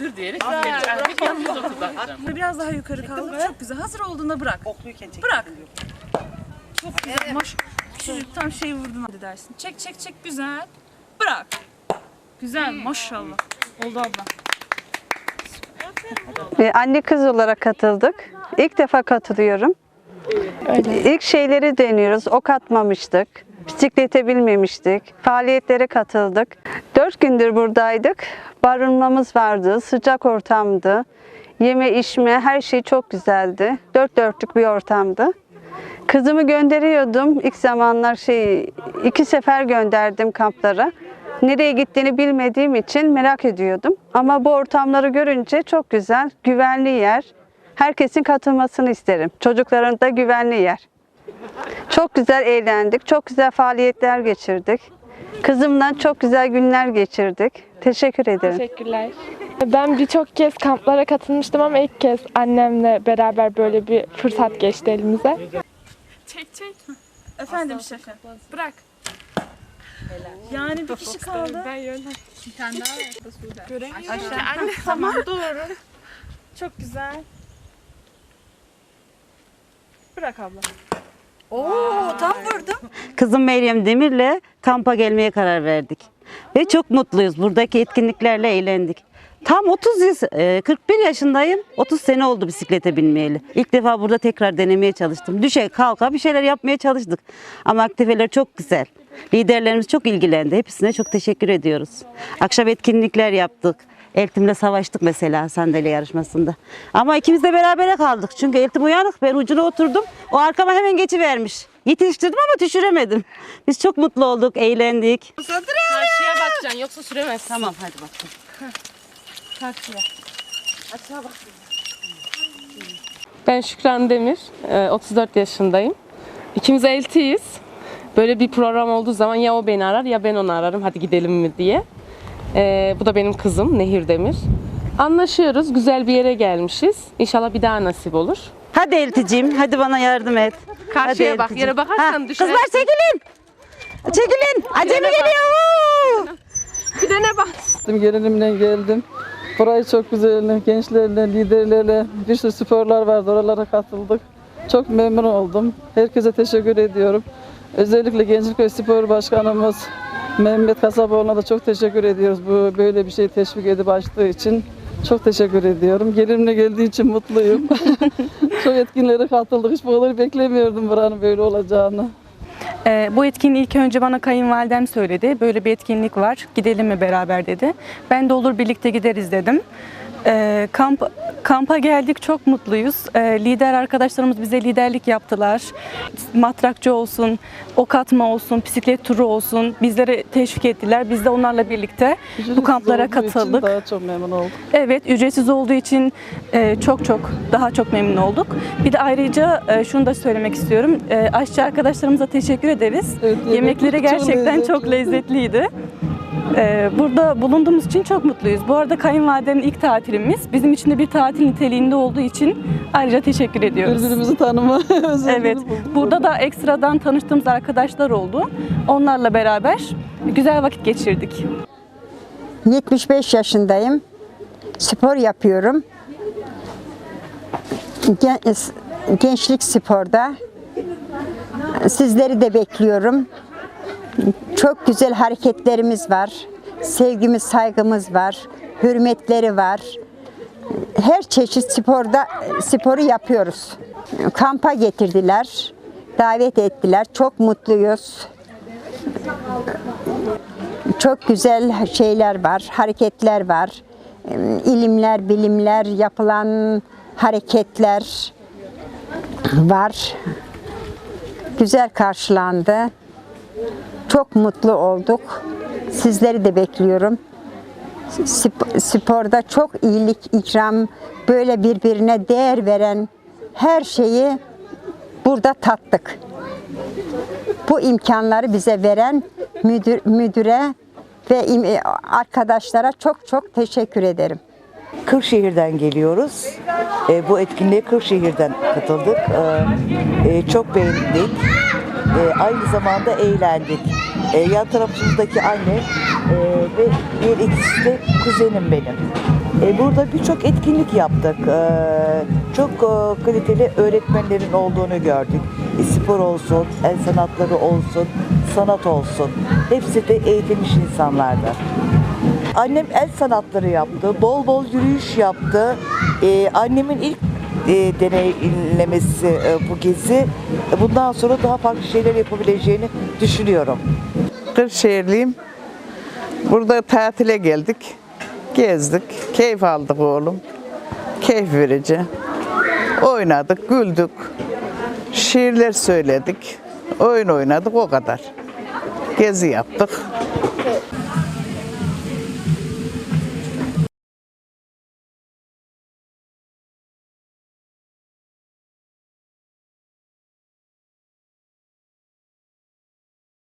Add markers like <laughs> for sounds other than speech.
dır diyerek verdik. Yanımıza oturtacağım. Biraz daha yukarı kaldır. Çok güzel. Hazır olduğunda bırak. Okluyken çek. Bırak. Çok güzel. Maş. Küçücük tam şey vurdun hadi dersin. Çek çek çek güzel. Bırak. Güzel maşallah. Oldu abla. Ee, Anne kız olarak katıldık. İlk defa katılıyorum. İlk şeyleri deniyoruz. Ok atmamıştık. Bisiklete binmemiştik. Faaliyetlere katıldık. Dört gündür buradaydık. Barınmamız vardı. Sıcak ortamdı. Yeme içme her şey çok güzeldi. Dört dörtlük bir ortamdı. Kızımı gönderiyordum. İlk zamanlar şey iki sefer gönderdim kamplara. Nereye gittiğini bilmediğim için merak ediyordum. Ama bu ortamları görünce çok güzel, güvenli yer. Herkesin katılmasını isterim. Çocukların da güvenli yer. Çok güzel eğlendik, çok güzel faaliyetler geçirdik. Kızımla çok güzel günler geçirdik. Teşekkür ederim. Teşekkürler. Ben birçok kez kamplara katılmıştım ama ilk kez annemle beraber böyle bir fırsat geçti elimize. Çek çek. Efendim şefim. Bırak. Yani bir kişi kaldı. Ben yönden. Anne <laughs> tamam doğru. Çok güzel. Bırak abla. Oo tam vurdum. Kızım Meryem Demir'le kampa gelmeye karar verdik. Ve çok mutluyuz. Buradaki etkinliklerle eğlendik. Tam 30 yıl, e, 41 yaşındayım. 30 sene oldu bisiklete binmeyeli. İlk defa burada tekrar denemeye çalıştım. Düşe kalka bir şeyler yapmaya çalıştık. Ama aktiveler çok güzel. Liderlerimiz çok ilgilendi. Hepsine çok teşekkür ediyoruz. Akşam etkinlikler yaptık. Eltim'le savaştık mesela sandalye yarışmasında. Ama ikimiz de berabere kaldık. Çünkü Eltim uyanık. Ben ucuna oturdum. O arkama hemen geçivermiş. Yetiştirdim ama düşüremedim. Biz çok mutlu olduk, eğlendik. Karşıya bakacaksın yoksa süremezsin. Tamam hadi bakalım. Ben Şükran Demir, e, 34 yaşındayım. İkimiz eltiyiz. Böyle bir program olduğu zaman ya o beni arar ya ben onu ararım hadi gidelim mi diye. E, bu da benim kızım Nehir Demir. Anlaşıyoruz, güzel bir yere gelmişiz. İnşallah bir daha nasip olur. Hadi Elticim, hadi bana yardım et. Karşıya Hadi bak, Elticim. yere bakarsan düşer. Kızlar çekilin. Çekilin. Acemi geliyor. Bir de ne bak. Geldim, gelinimle geldim. Burayı çok güzel, gençlerle, liderlerle bir sürü sporlar vardı. Oralara katıldık. Çok memnun oldum. Herkese teşekkür ediyorum. Özellikle Gençlik ve Spor Başkanımız Mehmet Kasaboğlu'na da çok teşekkür ediyoruz. Bu böyle bir şey teşvik edip açtığı için çok teşekkür ediyorum. Gelinimle geldiği için mutluyum. <laughs> çok etkinliklere katıldık. Hiç bu kadar beklemiyordum buranın böyle olacağını. Ee, bu etkinliği ilk önce bana kayınvalidem söyledi. Böyle bir etkinlik var. Gidelim mi beraber dedi. Ben de olur birlikte gideriz dedim. Ee, kamp kampa geldik çok mutluyuz. Ee, lider arkadaşlarımız bize liderlik yaptılar. Matrakçı olsun, ok atma olsun, bisiklet turu olsun bizlere teşvik ettiler. Biz de onlarla birlikte bu Ücretsiz kamplara olduğu için katıldık. Daha çok memnun oldum. Evet, ücretsiz olduğu için e, çok çok daha çok memnun olduk. Bir de ayrıca e, şunu da söylemek istiyorum. E, aşçı arkadaşlarımıza teşekkür ederiz. Evet, Yemekleri çok gerçekten çok lezzetli. lezzetliydi. E, burada bulunduğumuz için çok mutluyuz. Bu arada kayınvalidemin ilk tatilimiz. Bizim için de bir tatil niteliğinde olduğu için ayrıca teşekkür ediyoruz. Birbirimizi tanıma <laughs> Evet, burada da ekstradan tanıştığımız arkadaşlar oldu. Onlarla beraber güzel vakit geçirdik. 75 yaşındayım. Spor yapıyorum. Gen- Gençlik sporda. Sizleri de bekliyorum. Çok güzel hareketlerimiz var. Sevgimiz, saygımız var. Hürmetleri var. Her çeşit sporda sporu yapıyoruz. Kampa getirdiler. Davet ettiler. Çok mutluyuz. Çok güzel şeyler var, hareketler var. İlimler, bilimler, yapılan hareketler var. Güzel karşılandı. Çok mutlu olduk. Sizleri de bekliyorum. Sp- Sporda çok iyilik, ikram, böyle birbirine değer veren her şeyi burada tattık bu imkanları bize veren müdür, müdüre ve arkadaşlara çok çok teşekkür ederim. Kırşehir'den geliyoruz. E, bu etkinliğe Kırşehir'den katıldık. E, e, çok beğendik. E, aynı zamanda eğlendik. E, yan tarafımızdaki anne e, ve bir ikisi de kuzenim benim. E, burada birçok etkinlik yaptık. E, çok e, kaliteli öğretmenlerin olduğunu gördük. E, spor olsun, el sanatları olsun, sanat olsun. Hepsi de eğitilmiş insanlardı. Annem el sanatları yaptı, bol bol yürüyüş yaptı. E, annemin ilk e, deneyimlemesi e, bu gezi. E, bundan sonra daha farklı şeyler yapabileceğini düşünüyorum. Kırşehirliyim. Burada tatile geldik. Gezdik. Keyif aldık oğlum. Keyif verici. Oynadık, güldük. Şiirler söyledik. Oyun oynadık o kadar. Gezi yaptık.